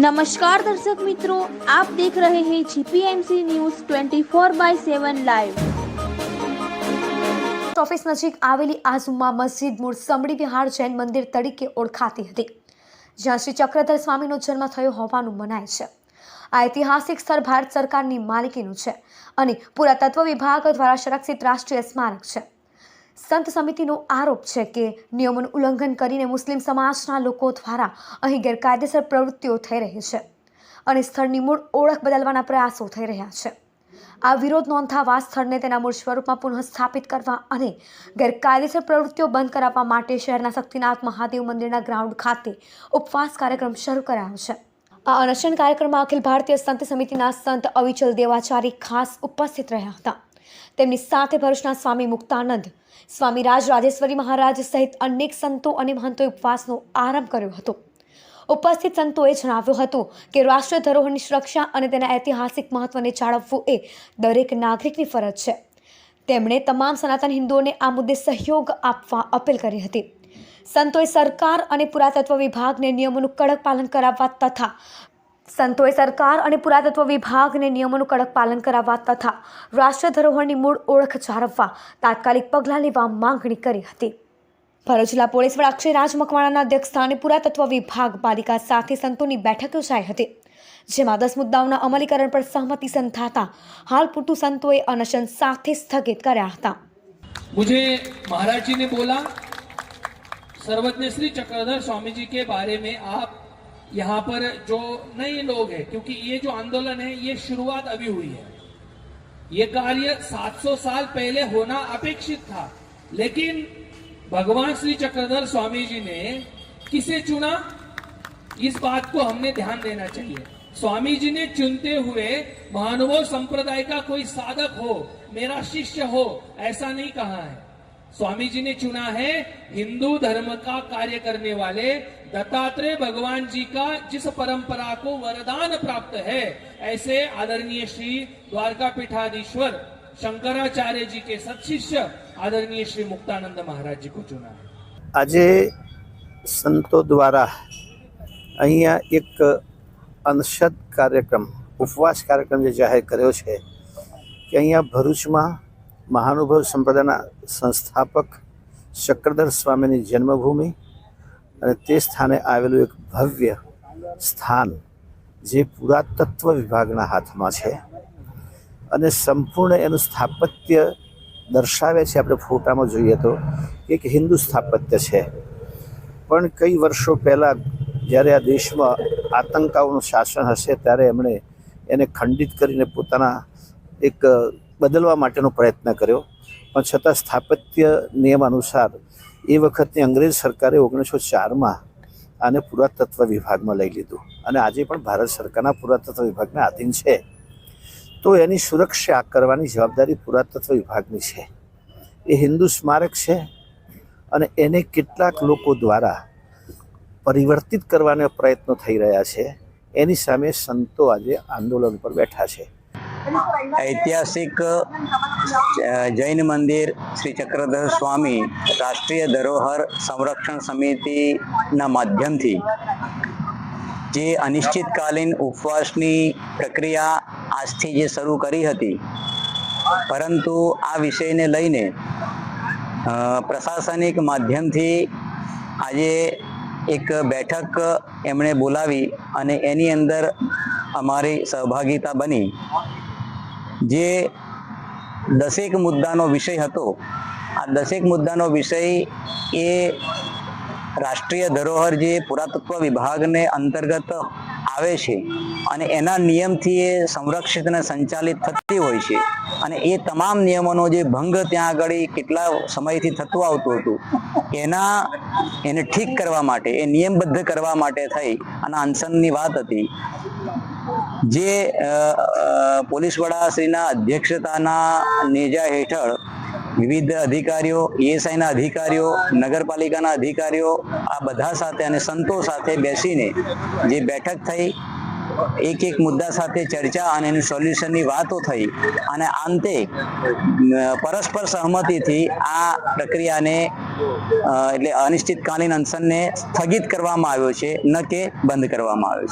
નમસ્કાર દર્શક મિત્રો આપ દેખ રહે હૈ GPMC news 24 by 7 live office નજીક આવેલી આઝુમા મસ્જિદ મૂળ સમડી વિહાર જૈન મંદિર તરીકે ઓળખાતી હતી, જ્યાં શ્રી ચક્રધર સ્વામીનો જન્મ થયો હોવાનું મનાય છે. આ ઐતિહાસિક સ્થળ ભારત સરકારની માલિકીનું છે અને પુરાતત્વ વિભાગ દ્વારા સંરક્ષિત રાષ્ટ્રીય સ્મારક છે. સંત સમિતિનો આરોપ છે કે નિયમોનું ઉલ્લંઘન કરીને મુસ્લિમ સમાજના લોકો દ્વારા અહીં ગેરકાયદેસર પ્રવૃત્તિઓ થઈ રહી છે અને સ્થળની મૂળ ઓળખ બદલવાના પ્રયાસો થઈ રહ્યા છે. આ વિરોધ નોંધાવા સ્થળને તેના મૂળ સ્વરૂપમાં પુનઃસ્થાપિત કરવા અને ગેરકાયદેસર પ્રવૃત્તિઓ બંધ કરાવવા માટે શહેરના શક્તિનાથ મહાદેવ મંદિરના ગ્રાઉન્ડ ખાતે ઉપવાસ કાર્યક્રમ શરૂ કરાયો છે. આ અનશન કાર્યક્રમમાં અખિલ ભારતીય સંત સમિતિના સંત અવિચલ દેવાચારી ખાસ ઉપસ્થિત રહ્યા હતા. તેમની સાથે ભરૂચના સ્વામી મુક્તાનંદ, સ્વામી રાજ રાજેશ્વરી મહારાજ સહિત અનેક સંતો અને મહંતોએ ઉપવાસનો આરંભ કર્યો હતો. ઉપસ્થિત સંતોએ જણાવ્યું હતું કે રાષ્ટ્રીય ધરોહરની સુરક્ષા અને તેના ઐતિહાસિક મહત્વને જાળવવું એ દરેક નાગરિકની ફરજ છે. તેમણે તમામ સનાતન હિન્દુઓને આ મુદ્દે સહયોગ આપવા અપીલ કરી હતી. સંતોએ સરકાર અને પુરાતત્વ વિભાગને નિયમોનું કડક પાલન કરાવવા તથા સંતોએ સરકાર અને પુરાતત્વ વિભાગને નિયમોનું કડક પાલન કરાવવા તથા રાષ્ટ્રીય ધરોહરની મૂળ ઓળખ જાળવવા તાત્કાલિક પગલાં લેવા માંગણી કરી હતી ભરૂચ જિલ્લા પોલીસ વડા અક્ષયરાજ મકવાણાના અધ્યક્ષસ્થાને પુરાતત્વ વિભાગ પાલિકા સાથે સંતોની બેઠક યોજાઈ હતી જેમાં દસ મુદ્દાઓના અમલીકરણ પર સહમતિ સંધાતા હાલ પૂરતું સંતોએ અનશન સાથે સ્થગિત કર્યા હતા मुझे महाराज जी ने बोला सर्वज्ञ श्री चक्रधर स्वामी जी के बारे में आप यहाँ पर जो नए लोग हैं, क्योंकि ये जो आंदोलन है, ये शुरुआत अभी हुई है। ये कार्य 700 साल पहले होना अपेक्षित था, लेकिन भगवान श्री चक्रधर स्वामी जी ने किसे चुना? इस बात को हमने ध्यान देना चाहिए। स्वामी जी ने चुनते हुए महानुभव संप्रदाय का कोई साधक हो, मेरा शिष्य हो, ऐसा नहीं कहा है। स्वामी जी ने चुना है हिंदू धर्म का कार्य करने वाले दत्तात्रेय भगवान जी का जिस परंपरा को वरदान प्राप्त है ऐसे आदरणीय श्री द्वारका पीठाधीश्वर शंकराचार्य जी के सत्शिष्य आदरणीय श्री मुक्तानंद महाराज जी को चुना है આજે સંતો દ્વારા અહીંયા એક અનશદ કાર્યક્રમ ઉપવાસ કાર્યક્રમ જે જાહેર કર્યો છે કે અહીંયા ભરૂચમાં મહાનુભાવ સંપ્રદાયના સંસ્થાપક ચક્રધર સ્વામીની જન્મભૂમિ અને તે સ્થાને આવેલું એક ભવ્ય સ્થાન જે પુરાતત્વ વિભાગના હાથમાં છે અને સંપૂર્ણ એનું સ્થાપત્ય દર્શાવે છે. આપણે ફોટામાં જોઈએ તો એક હિન્દુ સ્થાપત્ય છે. પણ કઈ વર્ષો પહેલાં જ્યારે આ દેશમાં આતંકાઓનું શાસન હશે ત્યારે એમણે એને ખંડિત કરીને પોતાના એક બદલવા માટેનો પ્રયત્ન કર્યો. પણ છતાં સ્થાપત્ય નિયમ અનુસાર એ વખતની અંગ્રેજ સરકારે ઓગણીસો ચારમાં આને પુરાતત્વ વિભાગમાં લઈ લીધું. અને આજે પણ ભારત સરકારના પુરાતત્વ વિભાગના આધીન છે. તો એની સુરક્ષા કરવાની જવાબદારી પુરાતત્વ વિભાગની છે. એ હિન્દુ સ્મારક છે અને એને કેટલાક લોકો દ્વારા પરિવર્તિત કરવાના પ્રયત્નો થઈ રહ્યા છે. એની સામે સંતો આજે આંદોલન પર બેઠા છે. ઐતિહાસિક જૈન મંદિર શ્રી ચક્રધર સ્વામી રાષ્ટ્રીય ધરોહર સંરક્ષણ સમિતિના માધ્યમથી, જે અનિશ્ચિતકાલીન ઉપવાસની પ્રક્રિયા આજથી જે શરૂ કરી હતી. પરંતુ આ વિષયને લઈને પ્રશાસનિક માધ્યમથી આજે એક બેઠક એમણે બોલાવી અને એની અંદર અમારી સહભાગિતા બની. જે દસેક મુદ્દાનો વિષય હતો, આ દસેક મુદ્દાનો વિષય એ રાષ્ટ્રીય ધરોહર જે પુરાતત્વ વિભાગને અંતર્ગત આવે છે અને એના નિયમથી એ સંરક્ષિત અને સંચાલિત થતી હોય છે અને એ તમામ નિયમોનો જે ભંગ ત્યાં આગળ કેટલા સમયથી થતું આવતું હતું, એના, એને ઠીક કરવા માટે, એ નિયમબદ્ધ કરવા માટે થઈ અને અનશનની વાત હતી. જે પોલીસ વડા શ્રીના અધ્યક્ષતાના નેજા હેઠળ વિવિધ અધિકારીઓ એએસઆઈના અધિકારીઓ, નગરપાલિકાના અધિકારીઓ, આ બધા સાથે અને સંતો સાથે બેસીને જે બેઠક થઈ, એક એક મુદ્દા સાથે ચર્ચા અને એનું સોલ્યુશનની વાતો થઈ અને અંતે પરસ્પર સહમતિથી આ પ્રક્રિયાને એટલે અનિશ્ચિતકાલીન અનશનને સ્થગિત કરવામાં આવ્યો છે, ન કે બંધ કરવામાં આવ્યો છે.